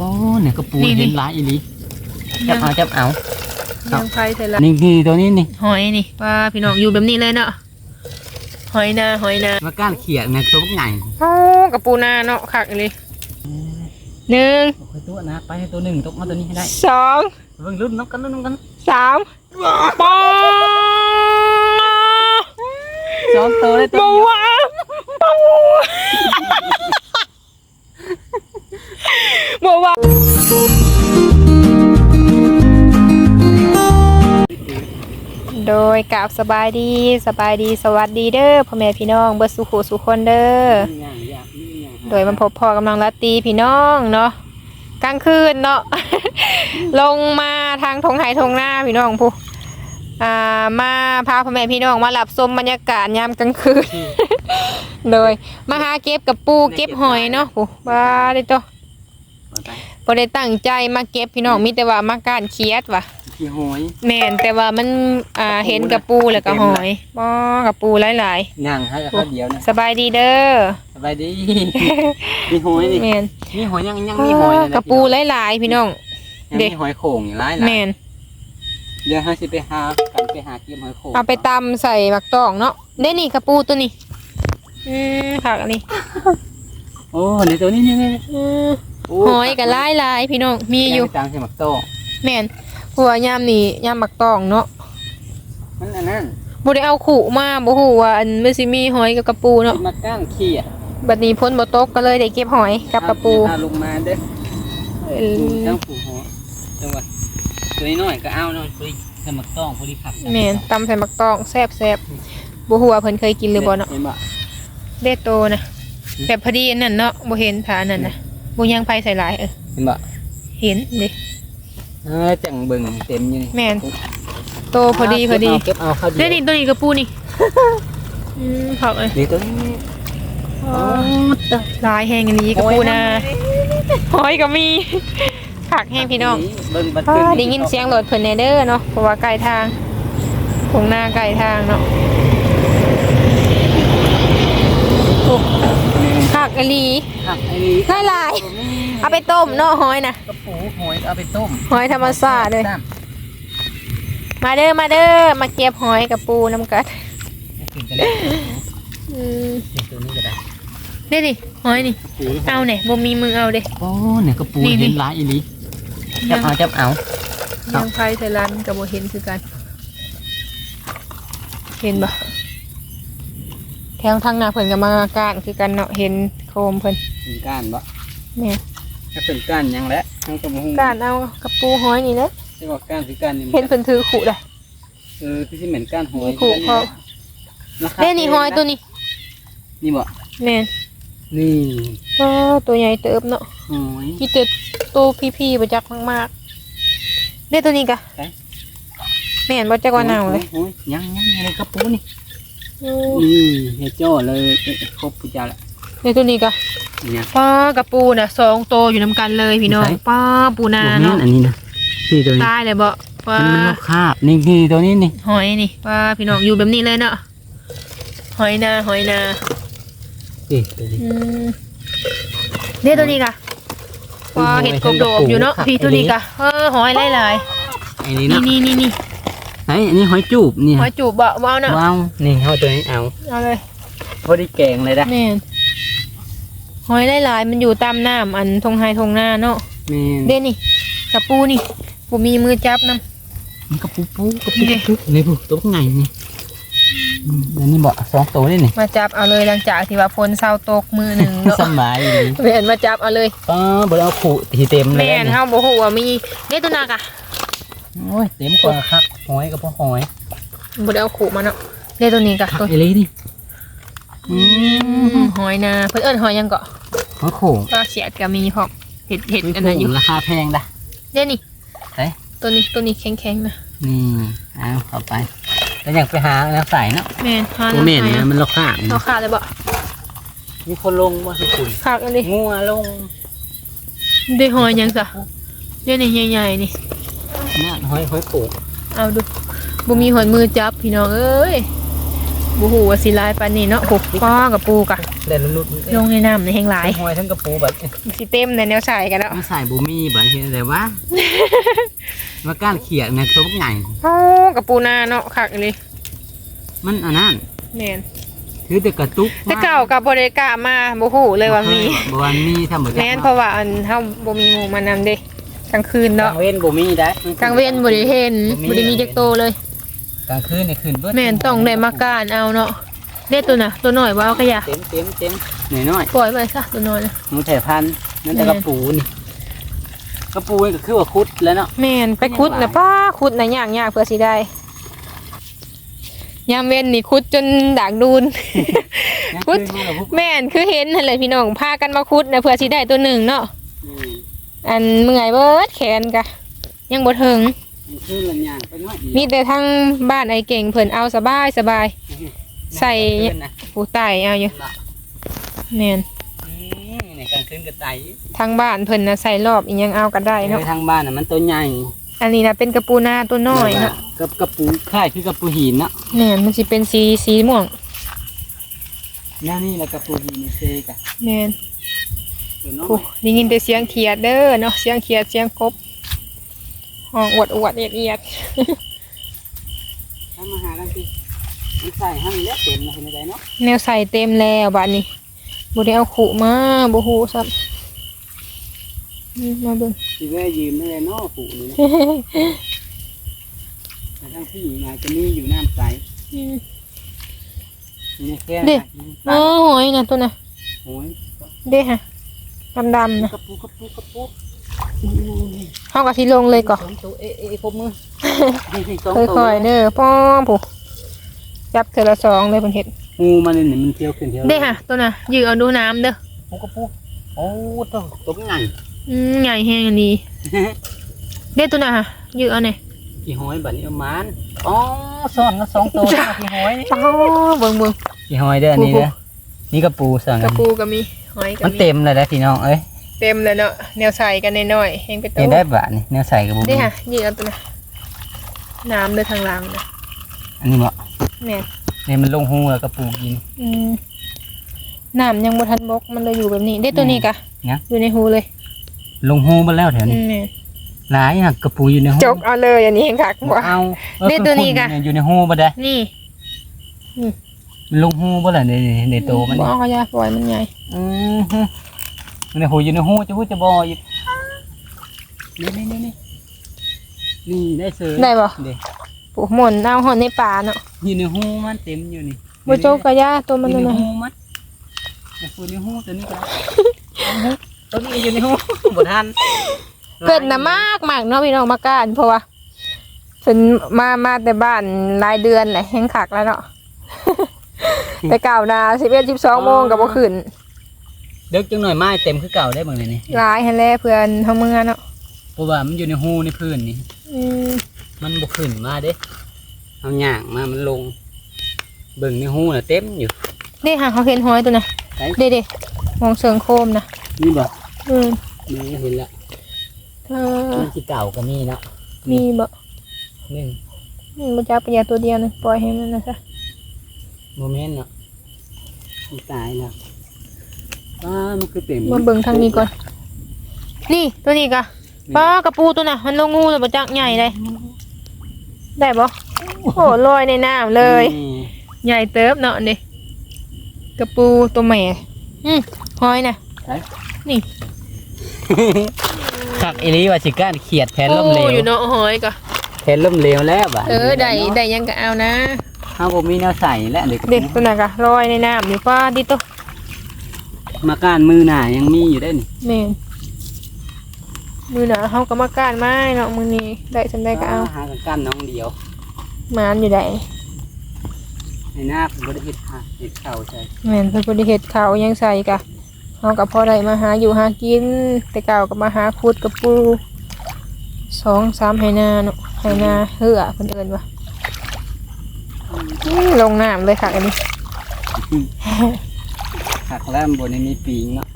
โอ้เนี่ยกระปูนี่นี่ เห็นหลายอีหลีจับเอาจับเอาครับยังไฟใส่ละนี่นี่ตัวนี้นี่หอยนี่ว่าพี่น้องอยู่แบบนี้เลยเนาะหอยนาหอยนามาก้านเขียดเนี่ยตัวพวกไงโอ้กระปูนาเนาะคักเลยหนึ่งโอ้ยตัวนะไปให้ตัวหนึ่งตกมาตัวนี้ให้ได้สองเบิ่งรุ่นน้ำกันรุ่นน้ำกันสามปอสองตัวเลยตัวบัเดียววบัว บัวโดยกราบสบายดีสบายดีสวัสดีเด้อพ่อแม่พี่น้องเบิดสุขสุคนเด้อโดยมันพบพอกำลังรัตตีพี่น้องเนาะกลางคืนเนาะลงมาทางทงไห้ทงหน้าพี่น้องผู้อ่ามาพาพ่อแม่พี่น้องมาหลับชมบรรยากาศยามกลางคืน โดยมาหาเก็บกับปูเก็บหอยเนาะผู้บ้าได้ตัว บ่ได้ตั้งใจมาเก็บพี่น้องมีแต่ว่ามาการเครียดว่ะขี้หอยแม่นแต่ว่ามันอ่าเห็นกับปูแล้วก็หอยบ่กับปูหลายย่างให้กับข้าวเดียวนะๆสบายดีเด้อสบายดีมีหอยนี่แม่นมีหอยยังยังมีหอยกระปูหลายๆพี่น้อง ยังเด็มีหอยโข่งอยู่หลายหลายแม่นเดี๋ยวให้สิไปหากันไปหาเก็บหอยโข่งเอาไปตำใส่หมักตองเนาะได้นี่กระปูตัวนี้อืมผักอันนี้โอ้ในตัวนี้นี่นี่อืมโอ้ หอยกับลายลายๆพี่น้องมีอยู่ไปตามใส่หมักโตแม่นหัวยามนี่ยามหมักตองเนาะมันอันนั้นบ่ได้เอาขู่มาบ่ฮู้ว่าอันมันสิมีหอยกับกระปูเนาะมาก้างขี้อะบัดนี้พ้นบ่ตกก็เลยได้เก็บหอยกับกระปูเอาลงมาเด้อเอปูอตั้งปูหัวจังหวะตัวนี้หน่อยก็เอาหน่อยพอดีใส่หมักต้องพอดีขับแม่นตำใส่หมักตองแซ่บๆบ่ฮู้ว่าเพิ่นเคยกินหรือบ่เนาะเห็นบ่เด้โตนะแบบพอดีอันนั้นเนาะบ่เห็นฐานนั่นน่ะ บ่ยังไผใส่หลายเออเห็นบ่เห็นเด้เออจังเบิ่งเต็มอยู่นี่แม่นโตพอดีพอดีเก็บเอาเข้าเดีเด้ยวนี่ตัวนี้กระปูนี่อืมผักเลยเดี๋ยวตัวนี้โอ้ตะลายแห้งอันนี้กระปูนาหอยก็มีผักแห้งพี่น้องเบิ่งบัดอ่าขึ้นได้ยินเสียงรถเพิ่นแน่เด้อเนาะเพราะว่าใกล้ทางคงหน้าใกล้ทางเนาะโอ้ผักอหลีหักไอ้นี่หลายหลาย เอาไปต้มเนาะหอยนะกระปูหอยเอาไปต้มหอยธรรมชาติเลย มาเด้อมาเด้อมาเก็บหอยกับปูน้ำกัดกินกันได้อืมตัวนี้ก็ได้เด้ดิหอยนี่ปูเอาเนี่ยบ่มีมือเอาเด้โอ้เนี่ยกระปูนี่นี่เห็นหลายอีหลีจับเอาจับเอาครับยังไฟใส่ร้านกับบ่เห็นคือกัน เห็นบ่แถวทางหน้าเพิ่นก็มาก้านคือกันเนาะเห็นโคมเพิ่นเป็นก้านบ่แม่ ถ้าเป็นก้านหยังแหละทั้งกระมูก้านเอากับปูหอยนี่แหละจะว่าก้านคือก้านนี่เห็นเพิ่นถือขู่ได้เออที่สิเหม็นก้านหอยมีขู่พอราคาเด้นี่หอยตัวนี้นี่บ่แม่นนี่ก็ตัวใหญ่เติบเนาะหอยพี่เติบตัวพี่ๆบ่จักมากๆเด้ตัวนี้กะใช่แม่นบ่จักว่าหนาวเลยโอ้ยยังยังยังในกระปูนี่โอ้นี่เฮดจ้อเลยครบปุจจาละ เด้ตัวนี้กะเนี่ย ป้ากับปูน่ะสองโตวอยู่นํกันเลยพี่น้องไหนป้าปูนาบ่แม่เนาะอันนี้นะนี่ตัวนี้ตายเลยบ่ป้ามันมันคาบนี่นี่ตัวนี้นี่หอยนี่ป้าพี่น้องอยู่แบบนี้เลยเนาะหอยนาหอยนานี่ตัวนี้ อืมเด้ตัวนี้กะป้าเห็ดกบโดบอยู่เนาะพี่ตัวนี้กะเออหอยหลายไอ้นี่ๆนะนี่นี่นี่นี่ไอ้อันนี้หอยจูบนี่หอยจูบบ่ว้าวเนาะว้าวนี่เอาตัวนี้เอาเอาเลยพอดีแกงเลยนะ แม่น หอยหลายๆมันอยู่ตามน้ำอันทงไฮทงหน้าเนาะแม่นเด้นี่กับปูนี่ปูมีมือจับนํมันกระปูปูกระปูปูนี่ปูตัวไงนี่อืมอันนี้บอกสองตัวนี่นี่มาจับเอาเลยหลังจากที่ว่าฝนเศร้าตกมือหนึ่งเนาะสบายดีแม่นมาจับเอาเลยป้าบริเอาขู่ที่เต็มเลยแม่นนี่เฮาบ่ฮู้ว่ามีเด้ตัวนักอะโอ้ยเต็มกว่าคักหอยกับพ่อหอยบ่ได้เอาขู่มาเนาะเด้ตัวนี้กะคักตัวไอ้เลยนี่อืมหอยนาเพิ่นเอิ้นหอยหยังเกาะ หอยโข่งก็เสียดก็มีพร้อมเห็ดเห็ดหอยอันนั้นอยู่โข่งราคาแพงนะเด้นี่เฮ้ยตัวนี้ตัวนี้แข็งๆนะนี่เอาเข้าไปแล้วอยากไปหาแล้วใส่เนาะแม่นหาตัวเม่นนะมันราคาเอาขาดเลยบ่มีคนลงมาสิคุณขาดอันนี้งัวลงได้หอยหยังซะเด้นี่ใหญ่ๆนี่น่าหอยหอยโข่งเอาดูบ่มีหอยมือจับพี่น้องเอ้ย บูหูว่าสิหลายปานนี้เนาะโอ้ป้อกับปูกะเล่นลุดลงในน้ำในแห่งหลายหอยทั้งกระปูแบบสิเต็มในแนวใส่กันแล้วมาใส่บูมี่แบบนี้แต่ว่ามาก้านเขียดไงตัวพวกไงโอ้กับปูนาเนาะคักเลยมันอันนั้นแม่นคือแต่กระตุกแต่เก่ากับบริกล้ามาบูหูเลยว่ามีบวันมีทำเหมือนแม่นเพราะว่าอันเฮาบ่มีหมู่มานำเด้กลางคืนกลาเนาะงเว้นบูมี่ได้กลางเว้นบ่ได้เห็นบ่ได้มีจักโตเลย กลางคืนในคืนเบิดแม่นต้องได้มาการเอาเนาะเด็ดตัวน่ะ ตัวน้อยบ่เอาก็อย่าเต็มเต็มเต็มหน่อยน้อยปล่อยไปซะตัวน้อยนะหนูแถพันนั่นแต่กระปูนี่กระปูนี่ก็คือว่าคุดแล้วเนาะแม่นไปขุดน่ะป้าขุดน่ะยากๆเพื่อสิได้ยามเว้นนี่ขุดจนดากดูนยังคุดคืนมาแล้วพวกแม่นคือเห็นนั่นแหละพี่น้องพากันมาขุดนะเพื่อสิได้ตัวหนึ่งเนาะอืมอันเมื่อยเบิดแขนกะยังบ่ถึง ยังคืนละอย่างไปน้อยอีกมีแต่ทั้งบ้านไอ้เก่งเพิ่นเอาสบายสบาย ใส่คืนนะผู้ใต้เอาอยู่แม่นอืมในกลางคืนกระไตทั้งบ้านเพิ่นน่ะใส่รอบอีหยังเอากันได้เนาะในทางบ้านน่ะมันตัวใหญ่อันนี้น่ะเป็นกระปูนาตัวน้อยเนาะกับกระปูคล้ายคือกระปูหินเนาะแม่นมันสิเป็นสีสีม่วงแนวนี้แหละกระปูหินเซกะแม่นตัวน้อโอ้ยได้ยินแต่เสียงเขียดเด้อเนาะเสียงเขียดเสียงกบ ห้องอวดอวดเอียดเอียดถ้ามาหากันสิมันใส่ให้มันเล็กเต็มเลยเห็นไหมเนาะแนวใส่เต็มแล้วบัดนี้บ่ได้เอาขู่มาบ่ฮู้ซับมาเบิ่งสิแว่ยืมไม่ได้เนาะปูนี่นะแต่ทั้งที่งานจะมีอยู่น้ำใสนี่แค่เด้อ๋อหอยน่ะตัวน่ะโอ้ยเด้ฮะดำๆนะกระปูกระปูกระปู เฮาก็สิลงเลยก่อนสองตัวเอ๊ะเอ๊ะครบมือนี่สิสองตัวค่อยๆเด้อป้อมผู้จับเทื่อละสองเลยเพิ่นเฮ็ดงูมันนี่มันเที่ยวขึ้นเที่ยวเด้ฮะตัวน่ะยือเอาดูน้ำเด้อปูกระปูโอ้ตัวตัวใหญ่อืมใหญ่แฮงอันนี้เด้ตัวน่ะฮะยือเอาแหน่กี่หอยบัดนี้เอามันอ๋อซ่อนกันสองตัวกี่หอยนี่ป้อเบิ่งเบิ่งกี่หอยเด้ออันนี้เด้อนี่กระปูสั่งกระปูก็มีหอยก็มันมีเต็มเลยนะพี่น้องเอ้ย เต็มเลยเนาะแนวใส่กันน้อยๆเฮงไปโตเห็นได้บะนี่แนวใส่กับบุเด้ฮะยือเอาตัวน่ะน้ำเด้อทางหลังนะอันนี้เหมาะแม่นนี่มันลงหูแล้วกระปูกิน อืมน้ำยังบ่ทันบกมันเลยอยู่แบบนี้ ได้ตัวนี้กะเนี่ย อยู่ในหูเลยลงหูมาแล้วแถวอืนี้มแม่นหลายอย่างกระปูอยู่ในหูจกเอาเลยอันนี้เห็นคักบ่เอาออนี่ตัวนี้กะขุ่ๆเยอยู่ในหูบ่ได้นี่มันลงหูบ่ล่ะในในโตมันบ่นี่เอาก็อย่าปล่อยมันใหญ่อือฮึมัน ในหูอยู่ในหูจะพูดจะบ่อีกนี่นี่นี่นี่นี่ได้เสือได้บ่เด็กปลูกหม่นเอาหอนในป่าเนาะอยู่ในหูมันเต็มอยู่นี่บ่โจกก็อย่าตัวมันอยู่นั่นในน่ะหูมันอยู่ในหูตัวนี้ก็เอาหูตัวนี้อยู่ในหูบ่ทันเกิดน่ะมากมากเนาะพี่น้องมาการเพราะว่าเพิ่นมามาแต่บ้านรายเดือนแหละแฮงคักแล้วเนาะไปเก่านา11 12โมงก็บ่ขึ้น เด็กจังหน่อยไม้เต็มคือเก่าได้เบิ่งเลยนี่หลายหั่นแหละเพื่อนเฮาเมือเนาะเพราะว่ามันอยู่ในหูในพื้นนี่อืมมันบ่ขึ้นมาเด้เอาหย่างมามันลง เบิ่งในหูน่ะเต็มอยู่ นี่ค่ะเขาเห็นหอยตัวน่ะไหน เด้ๆมองเชิงโคมนะนี่บ่อืมนี่เห็นละเออมันสิเก่าก็มีเนาะมีบ่นี่อืมบ่จักไปยาตัวเดียวนึงปล่อยให้มันนะซะโมเมนต์เนาะมันตายแล้ว อ้ามันคือเต็มมาเบิ่งทางนี้ก่อน นี่ตัวนี้กะป้ากระปูตัวน่ะ มันลงงูแล้วบ่จักใหญ่เลยได้บ่โอ้โหลอยในน้ำเลยนี่ใหญ่เติบเนาะนี่กระปูตัวแม่อืมหอยน่ะนี่คักอีหลีว่าสิก้านเขียดแทนล่มเหลวโอ้อยู่เนาะหอยกะแทนล่มเหลวแล้วบ่ะเออได้ได้ยังก็เอานะเฮาบ่มีแนวใส่แล้วเด็กเด็กตัวน่ะกะลอยในน้ำอยู่ป้าดิโต มาก้านมือหน้ายังมีอยู่ได้นี่แม่นมือหนาเฮาก็มาก้านไม้เนาะมื้อนี้ได้จังได้ก็เอาหากันก้านน้องเดียวหมานอยู่ได้ในหน้าผมบ่ได้เฮ็ดค่ะเฮ็ดข้าวใช่แม่นเพิ่นบ่ได้เฮ็ดข้าวอิหยังใส่กะเฮาก็พอได้มาหาอยู่หากิน แต่เก่าก็มาหาขุดกับปูสองสามไหนาเนาะไหนาเหือเพิ่นเอิ้นว่าอื้อลงน้ำเลยค่ะอันนี้ หักแล้วมันบ่ได้มีปีงเนาะ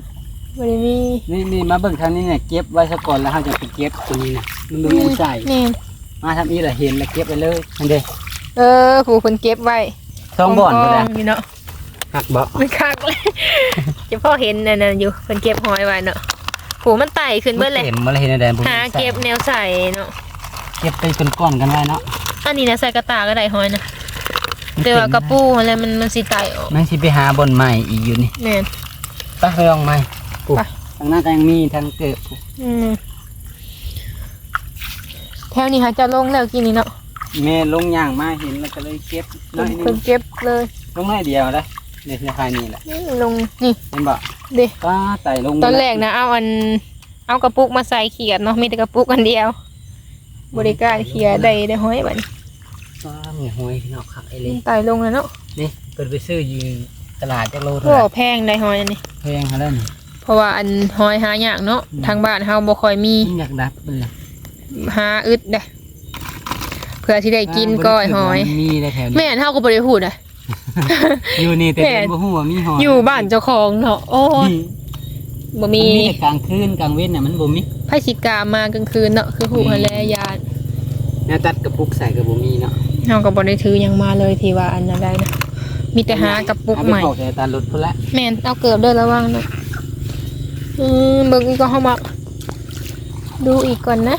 บ่ได้มีนี่นี่มาเบิ่งทางนี้เนี่ยเก็บไว้ซะก่อนแล้วเฮาจะไปเก็บตัวนี้นะมันบ่มีอันใส่แม่นมาทำอีละเห็นแล้วเก็บไปเลยนั่นเด้เออผู้เพิ่นเก็บไว้สองบ่อนกพุ่นอแหละงๆอยู่เนาะหักบ่มันคักเลยจะพ่อเห็นนั่นน่ะอยู่เพิ่นเก็บหอยไว้เนาะโหมันไต่ขึ้นเบิดเลยเข็มมาเลยเห็นแดนบ่มีหาเก็บแนวใส่เนาะเก็บไปเป็นก้อนกันไว้เนาะอันนี้นะใส่กระตาก็ได้หอยนะ แต่ว่ากระปูอะไรมันมันสิไต่ออกมันสิไปหาบ่อนใหม่อีกอยู่นี่แม่นไปไปลองใหม่ปุ๊บไปทางหน้าก็ยังมีทางเกิดปุ๊บอืมแถวนี้หาจะลงแล้วกินนี่เนาะแม่ลงย่างมาเห็นแล้วก็เลยเก็บน้อยหนึเพิ่นงเก็บเลยลงน้อยเดียวได้ในในภายนี้แหละนี่ลงนี่เห็นบ่เด้ป้าไต่ลงตอนแรกนะเอาอัน เอากระปุกมาใส่เขียดเนาะมีแต่กระปุกอันเดียวบริการเขียดได้ได้หอยบัดนี้้ามีหอยพี่น้องคักไอ้เลยไต่ลงแล้วเนาะนี่เปิดไปซื้ออยู่ตลาดจักโลเท่าไหร่แพงได้หอยอันนี้แพงฮะเท่นเพราะว่าอันหอยหายากเนาะทางบ้านเฮาบ่ค่อยมีอยากดับมันล่ะหาอึดเด้เพื่อที่ได้กินก้อยหอยมีได้แถวนี้แม่นเฮาก็บ่ได้พูดอะอยู่นี่แต่เป็นบ่ฮู้ว่ามีหอยอยู่บ้านเจ้าของเนาะโอ้ยบ่มีมีแต่กลางคืนกลางเว้นน่ะมันบ่มีไผสิกามากลางคืนเนาะคือผู้หาแลยานแนวตัดกระปุกใส่ก็บ่มีเนาะ เฮาก็บ่ได้ถือหยังมาเลยที่ว่าอันนั้นได้นะมีแต่หากระปุกเอาใหไปม่ปอกแต่ตารถพุ่นละแม่นเอาเกือบเด้อระวังเนาะอืมเบิ่งอีกก็เฮามาดูอีกก่อนนะ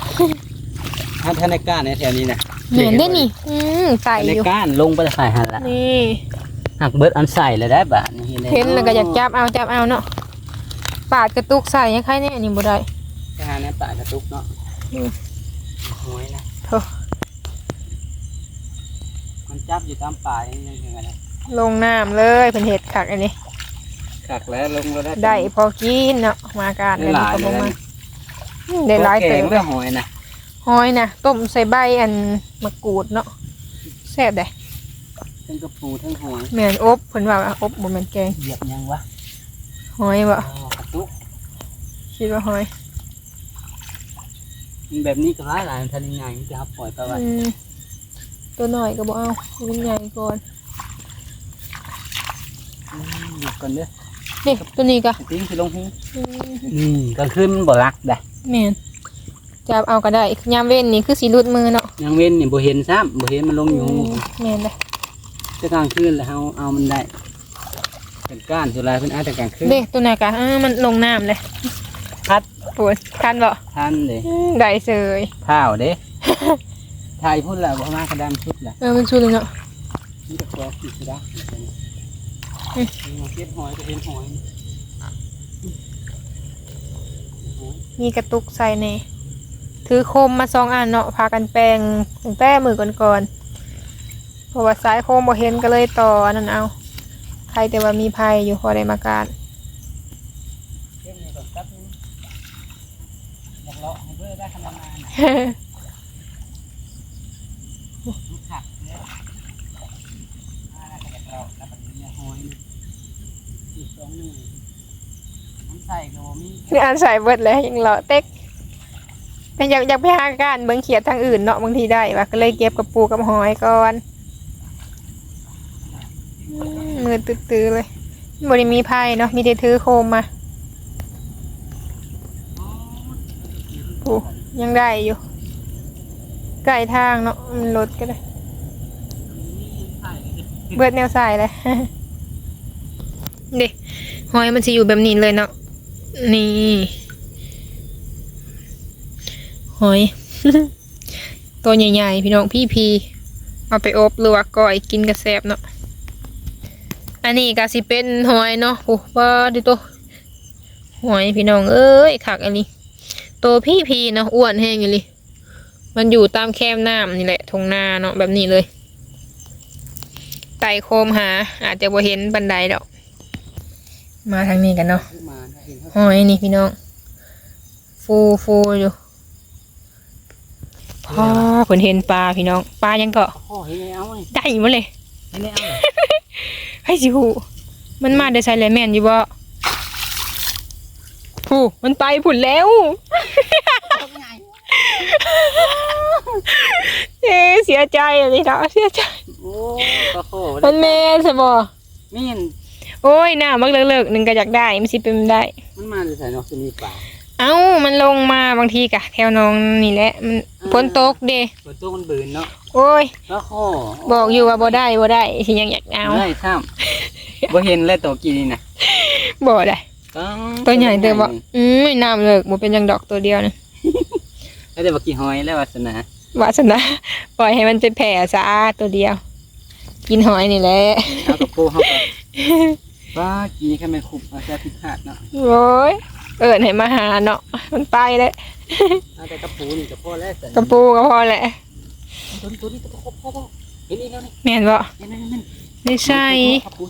ถ้าธนาการในแถวนี้น่ะเห็นได้นี่อืมใส่ธอนายู่การลงไปใส่หั่นละนี่หักเบิดอันใส่เลยได้บาดนี่เห็นแล้วก็อยากจับเอาจับเอาเนาะปาดกระตุกใส่ยังไงเนี่ยนี่บ่ได้ ไปหาในป่ากระตุกเนาะอืมหอยนะโถ่ มันจับอยู่ตามป่าอย่างนี้ยังไงนะลงน้ำเลยเป็นเห็ดคักอันนี้ขักแล้วลงแล้วได้ได้พอกินเนาะมาการได้หลายก็เลบ่ยมานะอืมได้หลายแกเติงมเรื่องหอยนะหอยนะต้มใส่ใบอันมะกรูดเนาะแซ่บได้ทั้งกระปูทั้งหอยแม่นอบเพิ่นว่าอบบ่แม่นแกงเหยียบยังวะหอยบ่อ๋อกระตุกคิดว่าหอยมันแบบนี้ก็ร้ายหลายทันยังไงจะเอาปล่อยไปไว้อืม ตัวหน่อยก็บ่เอามันใหญ่ก่อนอืมหยุดก่อนเด้อนี่ตัวนี้ก็ติ้งสิลงหูอืมอืมกลางคืนมันบ่รักได้แม่นจับเอาก็ได้ยามเว้นนี่คือสิหลุดมือเนาะยังเว้นนี่บ่เห็นซ้ำบ่เห็นมันลงอยู่หูแม่นเลยแต่กลางคืนแล้วเอาเอามันได้เป็นก้านสุรายเพิ่นเอาแต่กลางคืนเด้ตัวไหนกะอ่ามันลงน้ำเลยพัดปวดทันบ่ทันเด้อืมได้เสยข้าวเด้ถ่ายพุ่นแล้วบ่มากระดำชุดละเออมันชุดเลยเนาะนี่ก็ตัวสิสุดาอืมมาเก็บหอยก็เห็นหอยมีกระตุกใส่ในถือโคมมาสองอันเนาะพากันแปลงตั้งแต่มือก่อนๆเพราะว่าสายโคมบ่เห็นก็เลยต่ออันนั้นเอาใครแต่ว่ามีภัยอยู่พอได้มาการเก็บนี่ก่อนแป๊บนึงอยากเลาะให้เพื่อได้ขนาดนั้นมันขัดเนี่ยมาแล้วก็อยากเลาะแล้วแบบนี้เนี่ยหอยนี่อีกสองหนึ่งมัน ใส่ก็บ่มีนี่อันใส่เบิดเลยยังเลาะเต็กแต่อยากอยากไปหาการเบิ่งเขียดทางอื่นเนาะบางทีได้ว่าก็เลยเก็บกับปูกับหอยก่อนอืมมือตื้อๆเลยบ่ได้มีภัยเนาะมีแต่ถือโคมมาปูยังได้อยู่ใกล้ทางเนาะมันรถก็ได้เบิดแนวใส่เลย เด็หอยมันจะอยู่แบบนี้เลยเนาะ นี่หอย ตัวใหญ่ๆ พี่น้องพี่พีเอาไปอบหรือว่าก้อยกินกระแซบเนาะอันนี้ก็สิเป็นหอยเนาะโอ้ว่าดิโตหอยพี่น้องเอ้ยขักอันนี้ตัวพี่พีเนาะอ้วนแห้งอยู่เลยมันอยู่ตามแคมน้ำนี่แหละทงนาเนาะแบบนี้เลยไต่โคมหา อาจจะบ่เห็นบันไดดอก มาทางนี้กันเนาะมาถ้าเห็นเขาหอยนี่พี่น้อง ฟูฟูอยู่พ่อเพิ่นเห็นปลาพี่น้อง ปลายังเกาะพ่อเห็นไงเอาไงได้มาเลยเห็นไงเอาให้สิหูมันมาได้ใส่แลแม่นอยู่บ่ผู้มันไปผุนแล้วเอ๊ะเสียใจอะนี่เนาะเสียใจโอ้ปลาโคมันแม่นใช่บ่มีน โอ้ยหน้ามักเลิกๆหนึ่งก็อยากได้มันสิเป็นได้ มันมาจะใส่นอกจะมีปลาเอ้ามันลงมาบางทีกะแถวน้องนี่แหละมันฝนตกเด้ฝนตกมันบืนเนาะโอ้ยแล้วโคบอกอยู่ว่าบ่ได้บ่ได้สิยังอยากเอาได้ซ้ำบ่เห็นเลยตัวกี่นี่นะบ่ได้ต้องตัวใหญ่เด้อบ่อืมไม่น้ำเลิกบ่เป็นหยังดอกตัวเดียวนะแล้วแต่บ่กี่หอยแล้ววาสนาวาสนาปล่อยให้มันเป็นแผลซะตัวเดียว กินหอยนี่แหละเอากระปูเข้าไป ว่ากี่แค่ไม่คุบเอาแค่พิฆาตเนาะโอ้ยเอิ้นให้มาหาเนาะมันไปแล้วเอาแต่กระปูนี่ก็พอแล้วแต่กระปูก็พอแหละตัวนี้ตัวนี้ตัวพอพอพอเห็นอีกแล้วนี่แม่นบ่เห็นนั่นนั่นไม่ใช่ กระปู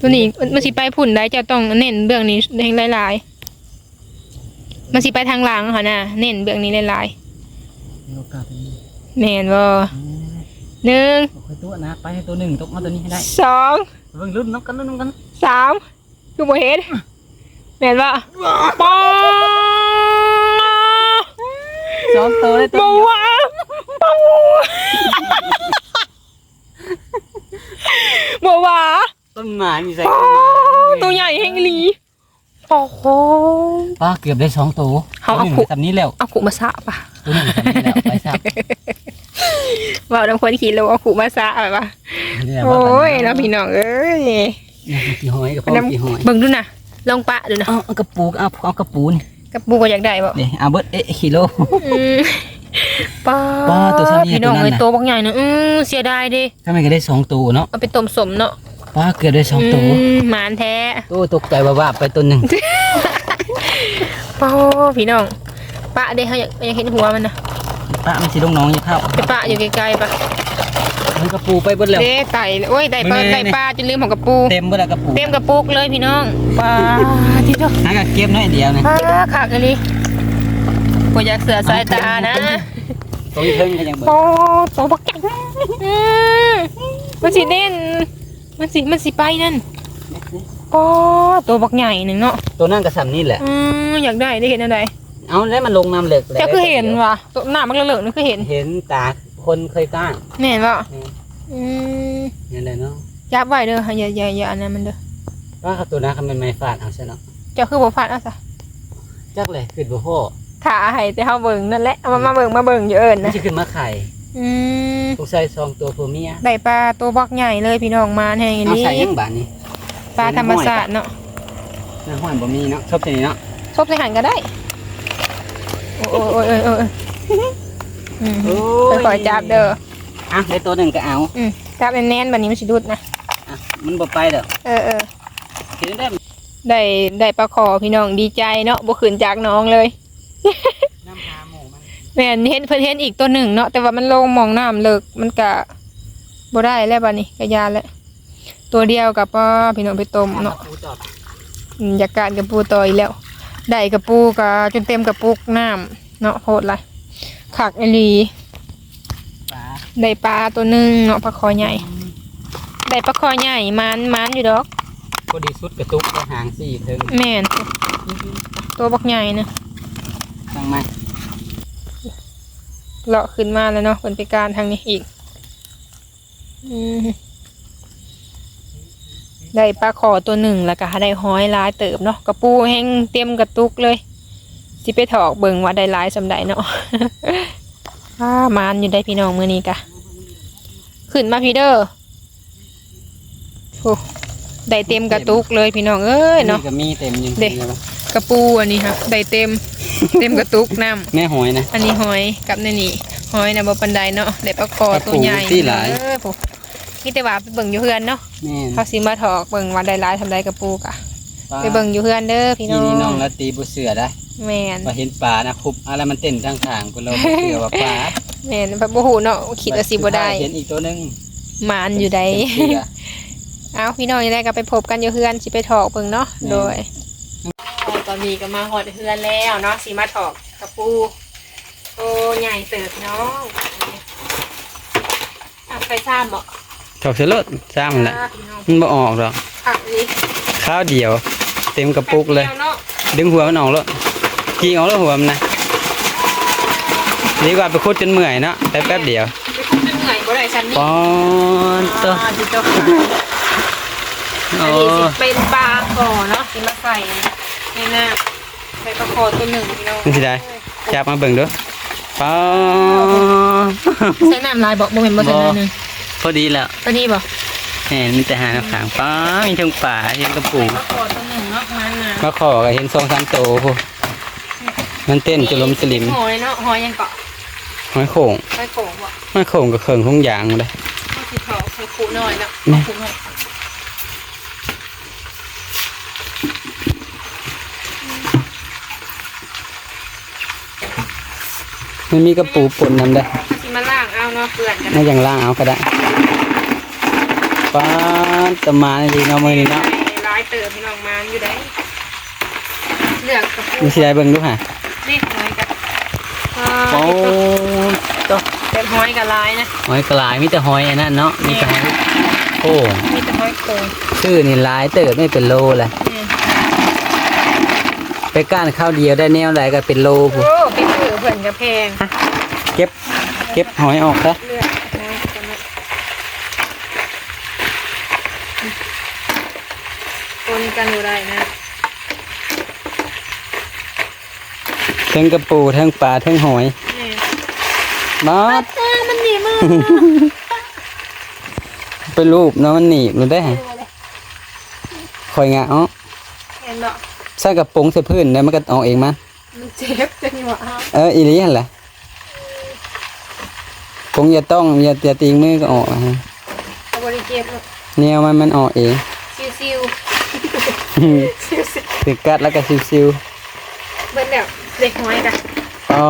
ตัวนี้มันมันสิไปพุ่นได้เจะต้องเน้นเบื้องนี้ให้หลายๆมันสิไปทางหลังเขาน่ะเน้นเบื้องนี้หลายมีโอกาสเป็นๆแม่นบ่หนึ่งค่อยตัวนะ ไปให้ตัวหนึ่งตกมาตัวนี้ให้ได้ สอง เบิ่งรุ่นน้องกันรุ่นน้องกันสามคือบ่เห็นแม่นบ่ปอสองตัวได้ตัวบ่เดียวว่าบ่บ่ว่าต้นไม้มีใส่ปอต้นไม้ตัวใหญ่แห่งอีหลีโอ้โหป้าเกือบได้สองตัวเอาเอาตัวหนึ่งขู่ไปทำนี้แล้วเอาขุมาสะป่ะตัวหนึ่งไปทำนี้แล้วไปซับ ว่าน้ำคนขี่โลเอาขุมาสะแบบว่าโอ้ยแล้วพี่น้องเอ้ยกี่หอยกับพ่อกี่หอยเบิ่งดูนะลองปะดูนะเอาเอากระปูเอาเอากระปูนี่กับปูก็อยากได้บ่เดี๋ยวเอาเบิดเอ๊ะกิโลอืมป้าป้าตัวซ้ำนี่พี่น้องตัวนั้นเอ้ยน่ะตัวบักใหญ่เนอะอืมเสียดายเดิถ้าไม่ก็ได้สองตัวเนาะเอาไปต้มสมเนาะป้าเกือบได้สองตัวอืมหมานแท้ตัวตกใจว่าว่าไปตัวหนึ่งป้าพี่น้องปะเด้เขาอยากอยากเห็นหัวมันนะ ป้ามันสิลงน้องอย่าเข้าไปปะอยู่ไกลๆปะเอากระปูไปเบิดแล้ว เด้ไต่โอ้ยไต่ปลานี่ๆๆไต่ปลาจนลืมของกระปู เต็มเบิดแล้วกระปูเต็มกระปุกเลยพี่น้องปลาที่เจ้าหากระเก็บน้อยเดียวนี่ปลาขากอันนี้บ่อยากเสือสายตานะตัวนี้เพิ่งก็ยังเบิดโอ้ตัวบักใหญ่อืมมันสิเด่นมันสิมันสิไปนั่นโอ้ตัวบักใหญ่หนึ่งเนาะตัวนั่นกระสำนี่แหละอืมอยากได้ได้เห็นอะไร เอาแล้วมันลงน้ำเหล็กแล้วเจ้าคือเห็นว่ะตัวหน้ามันเหลืองๆนี่คือเห็นเห็นตาคนเคยกล้างแม่นป่ะนี่อืมนี่แหละเนาะยับไว้เด้ออย่าอย่าอย่าอันนั้นมันเด้อว่าเขาตัวนั้นเขาเป็นไม้ฟาดเอาซะเนาะเจ้าคือบ่ฟาดเอาซะจักเลยขึ้นบ่พ่อถ่าให้แต่เฮาเบิ่งนั่นแหละเอามามาเบิ่งมาเบิ่งอยู่เอิ้นมันนะจะขึ้นมาไข่อืมต้องใส่ซองตัวผัวเมียได้ปลาตัวบักใหญ่เลยพี่น้องมาแห่งเอานี้ใส่ยังบานนี้ปลาธรรมชาติเนาะน้ำห้อยบ่มีเนาะชอบตัวนี้เนาะ ซบใส่หันก็ได้ โอ้ยโอ้ยโอ้ยโอ้ยอืมค่อยๆจับเด้ออะได้ตัวหนึ่งก็เอาอืมจับแน่นๆแบบนี้มันสิดุดนะอะมันบ่ไปเด้อเออเออเห็นได้ได้ได้ปลาคอพี่น้องดีใจเนาะบ่ขืนจากน้องเลย น้ำพาหมูมันแม่นเห็นเพิ่นเห็นอีกตัวหนึ่งเนาะแต่ว่ามันลงหมองน้ำเลิกมันกะบ่ได้แล้วบัดนี้กะยาแล้วตัวเดียวกับป้าพี่น้องไปต้มเนาะ ปูจอด อืมอยากการกับปูต่ออีกแล้ว ได้กับปูกะจนเต็มกับปุกน้ำเนาะโหดเลยขักอีหลีปลาได้ปลาตัวหนึงเนาะปลาคอใหญ่ ได้ปลาคอใหญ่มันมันอยู่ดอกพอดีสุดกระตุกก็หางสี่เพิ่งแม่นตัวบักใหญ่นะตั้งไหมเลาะขึ้นมาแล้วเนาะเพิ่นไปการทางนี้อีก อืม ได้ปลาขอตัวหนึ่งแล้วก็ได้ห้อยหลายเติบเนาะกระปูแห้งเต็มกระตุกเลยสิไปถอกเบิ่งว่าได้หลายสำใดเนาะอ้ามานอยู่ได้พี่น้องมื้อนี้กะขึ้นมาพี่เด้อโอ้ได้เต็มกระตุกเลยพี่น้องเอ้ยเนาะก็มีเต็มอยังเด็กกระปูอันนี้ค่ะได้เต็มเต็มกระตุกน้ำแม่หอยนะอันนี้หอยกับนี่นี่หอยนะบ่ปันไดเนาะได้ปลาคอตัวใหญ่ปลาปูที่หลายเออ ผู้นี่แต่ว่าไปเบิ่งอยู่เฮือนเนาะแม่นเขาสิมาถอกเบิ่งว่าได้หลายทำได้กระปูกะปลาไปเบิ่งอยู่เฮือนเด้อพี่น้ที่องนี่น้องละตีบุเสือได้แม่นพอเห็นปลานะคุบอะไรมันเต้นทางทางกูเราบ่เสือว่าปลาแม่นแบบบ่ฮู้เนาะคิดว่าสิบ่ได้เห็นอีกตัวหนึงหมานอยู่ใดเสือ เอาพี่น้องยังได้ก็ไปพบกันอยู่เฮือนสิไปถอกเบิ่งเนาะแม่นโดยตอนนี้ก็มาฮอดเฮือนแล้วเนาะสิมาถอกกระปูโตใหญ่เติบเนาะอะไปซ่ามบ่ ถอกเสือรถซ้ำแหละอ่าพี่น้องมันบ่ออกหรอกผักนี้ข้าวเดียว เต็มกระปุกเลยแป๊บดีวเนาะดึงหัวมันออกแล้วกี่ออกแล้วหัวมันนะดีกว่าไปคุดจนเมื่อยเนาะแป๊บแป๊บเดียวไปคุยจนเหนื่อยบ่ได้ชั้นนี้ปอนตัวอ่าจิโตะโอ้อันนี้สิเป็นปลาก่อเนาะสิมาใส่ในน้ใส่ปลาคอตัวหนึ่งพี่น้องนี่สิได้จับมาเบิ่งดูป้าใส่น้ำลายบอกบ่แม่นบ่ใส่น้ำนึง พอดีแล้ว ตัวนี้บ่แหมมีแต่หาน้ำขังป้ามีทั้งป่าเห็นกระปูใส่ปลาคอตัวหนึ่งเนาะมันน่ะมาขอก็เห็นสองสามโตพวกมันเต้นจุลมสลิมหอยเนาะหอยยังเกาะหอยโข่งหอยโขงบ่หอยโข่งกับเขิงทุงยางเลยก็สิเขาใส่คูหน่อยเนาะแม่คูหน่อยมันมีกระปูปนน้ำได้เอาสิ มาล่างเอาเนาะเปื่อนกันไม่อย่างล่างเอาก็ได้ป้าดจะมาในดีเนาะมือนี้เนาะลายเติมพี่น้องมันอยู่ได้เลือกกับปูมีสิได้เบิ่งดูฮะนี่หอยกับโอ้ตเป็นหอยกับลายนะหอยกลายมีแต่หอยอันนั้นเนาะมีแต่หอยโอ้มีแต่หอยโขงชื่อนี่หลายเติบไม่เป็นโลเลยอืมไปก้านข้าวเดียวได้แนวไหนก็เป็นโลพูโอ้เป็นถือเพิ่นกับแพงเก็บ เก็บหอยออกซะเลือกนะกันนะคนกันอยู่ได้นะทั้งกระปูทั้งปลาทั้งหอยนี่มาเออมันหนีมือเป็นรูปเนาะมันหนีบมันได้คอยงะเอ๋อเห็นบ่ใส่กระปงใส่พื้นแล้วมันก็ออกเองมามันเจ็บจังหวะเอออีหลีหั่นแหละป งอย่าต้องอย่าอย่าตีงมือก็ออกนะฮะเอาบริเจ็บลูกแนวมันมันออกเองซิวซิวซิวซิวถือกัดแล้วก็ซิวเบิ้ลแบบเด็กน้อยกันๆอ๋อ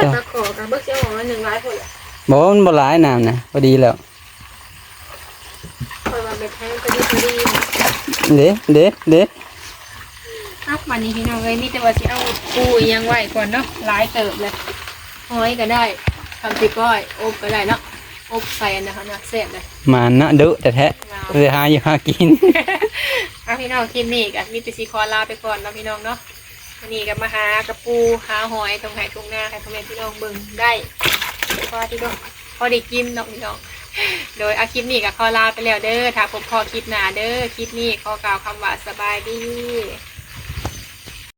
เจ้าตะขอกับเบิ้ลเสียงของหนึ่งร้อยคนละบอกว่ามันบ่หลายน้ำนะพอดีแล้วคอยมาแบบให้พอดีพอดีเด้เด้เด้อะวันนี้พี่น้องเลยมีแต่ว่าสิเอาปูอีหยังไหวก่อนเนาะหลายเติบเลยห้อยก็ได้ ทำติก้อยอบก็ได้เนาะอบใส่อันนะคะนะเสร็จเลยหมานะดุแต่แท้เลยหาอยู่หากินเอาพี่น้องคลิปนี้กันมีแต่สีคอลาไปก่อนเนาะพี่น้องเนาะวันนี้ก็มาหากระปูหาหอยตรงไหนตรงหน้าใครพ่อแม่พี่น้องเบิ่งได้พอที่น้องพอได้กินเนาะพี่น้อง โดยอาคลิปนี้ก็ขอลาไปแล้วเด้อถ้าพบพอคลิปหน้าเด้อคลิปนี้ขอกล่าวคำว่าสบายดี